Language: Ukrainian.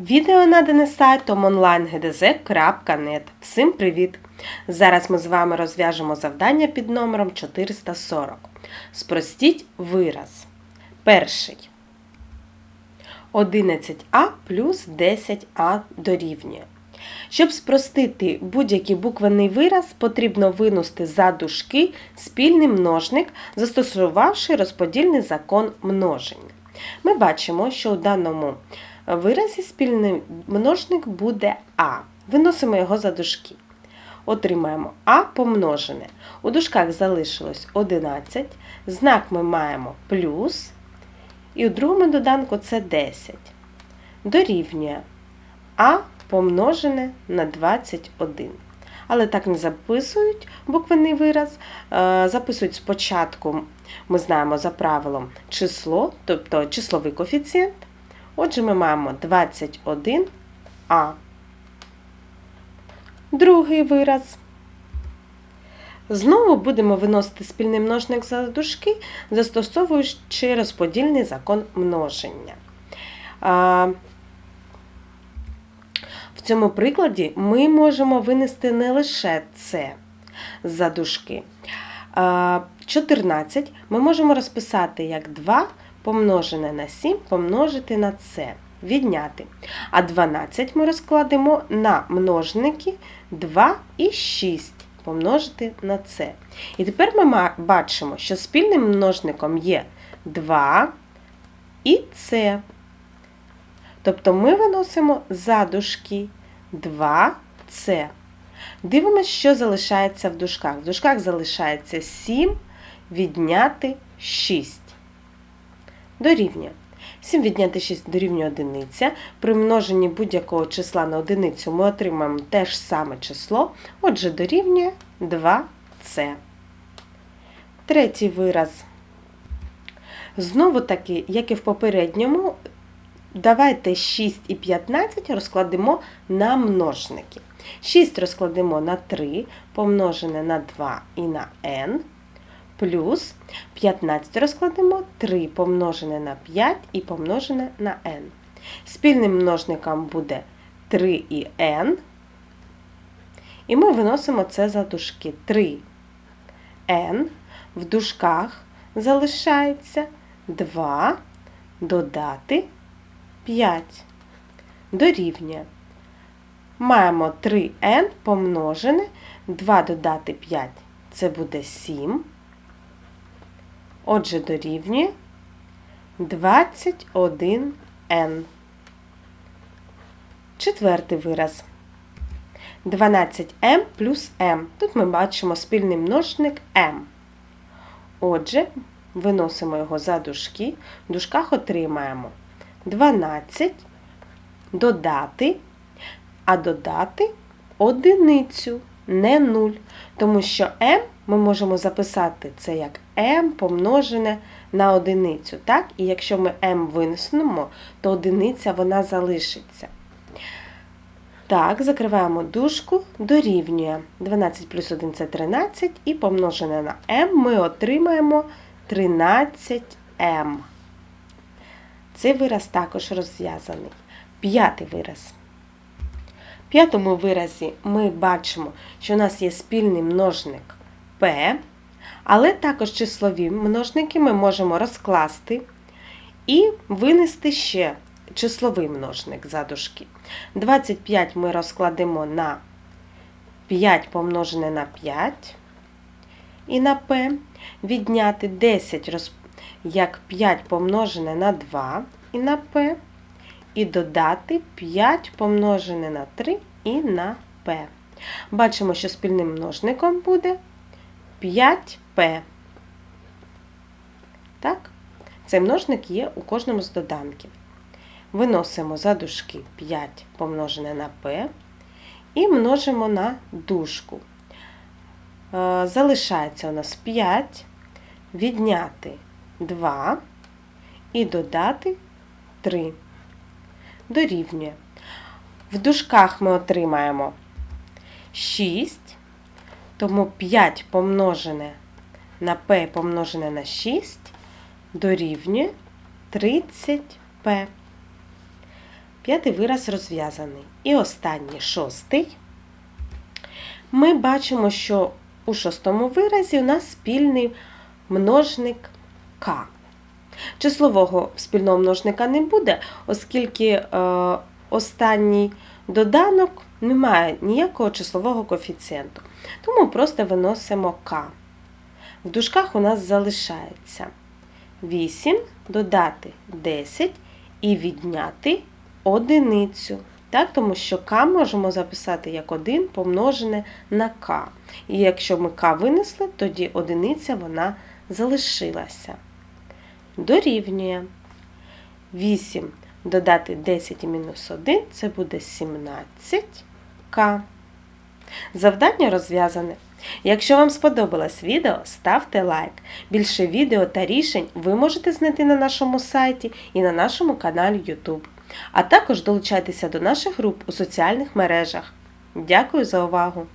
Відео надане сайтом onlinegdz.net. Всім привіт! Зараз ми з вами розв'яжемо завдання під номером 440. Спростіть вираз. Перший. 11а плюс 10а дорівнює. Щоб спростити будь-який буквений вираз, потрібно винести за дужки спільний множник, застосувавши розподільний закон множення. Ми бачимо, що у даному виразі спільний множник буде А. Виносимо його за дужки. Отримаємо А помножене. У дужках залишилось 11, знак ми маємо плюс, і у другому доданку це 10. Дорівнює А помножене на 21. Але так не записують буквений вираз. Е, Записують спочатку, ми знаємо за правилом, число, тобто числовий коефіцієнт. Отже, ми маємо 21а. Другий вираз. Знову будемо виносити спільний множник за дужки, застосовуючи розподільний закон множення. В цьому прикладі ми можемо винести не лише це за дужки. 14 ми можемо розписати як 2 помножене на 7 помножити на це, відняти. А 12 ми розкладемо на множники 2 і 6 помножити на це. І тепер ми бачимо, що спільним множником є 2 і це. Тобто ми виносимо за дужки 2це. Дивимося, що залишається в дужках. В дужках залишається 7 відняти 6 дорівнює. 7 відняти 6 дорівнює одиниця. При множенні будь-якого числа на одиницю ми отримаємо те ж саме число, отже, дорівнює 2це. Третій вираз. Знову таки, як і в попередньому, давайте 6 і 15 розкладемо на множники. 6 розкладемо на 3, помножене на 2 і на n плюс 15 розкладемо 3 помножене на 5 і помножене на n. Спільним множником буде 3 і n. І ми виносимо це за дужки 3 n. В дужках залишається 2 додати 5. Дорівнює. Маємо 3n помножене, 2 додати 5 це буде 7. Отже, дорівнює 21n. Четвертий вираз. 12m плюс m. Тут ми бачимо спільний множник m. Отже, виносимо його за дужки. В дужках отримаємо 12 додати, а додати одиницю, не 0. Тому що m ми можемо записати це як m помножене на одиницю. Так? І якщо ми m винесемо, то одиниця вона залишиться. Так, закриваємо дужку, дорівнює 12 плюс 1 це 13, і помножене на m ми отримаємо 13m. Цей вираз також розв'язаний. П'ятий вираз. В п'ятому виразі ми бачимо, що у нас є спільний множник p, але також числові множники ми можемо розкласти і винести ще числовий множник за дужки. 25 ми розкладемо на 5 помножене на 5 і на p, відняти 10 як 5 помножене на 2 і на p, і додати 5 помножене на 3 і на p. Бачимо, що спільним множником буде 5p. Так? Цей множник є у кожному з доданків. Виносимо за дужки 5 помножене на p і множимо на дужку. Е, залишається у нас 5, відняти 2 і додати 3. Дорівнює. В дужках ми отримаємо 6 тому 5 помножене на p помножене на 6 дорівнює 30p. П'ятий вираз розв'язаний. І останній шостий. Ми бачимо, що у шостому виразі у нас спільний множник К. Числового спільного множника не буде, оскільки е, останній доданок не має ніякого числового коефіцієнту. Тому просто виносимо К. В дужках у нас залишається 8 додати 10 і відняти одиницю. Так, тому що К можемо записати як 1 помножене на К. І якщо ми К винесли, тоді одиниця вона залишилася. Дорівнює 8 додати 10 і мінус 1 це буде 17К. Завдання розв'язане. Якщо вам сподобалось відео, ставте лайк. Більше відео та рішень ви можете знайти на нашому сайті і на нашому каналі YouTube. А також долучайтеся до наших груп у соціальних мережах. Дякую за увагу!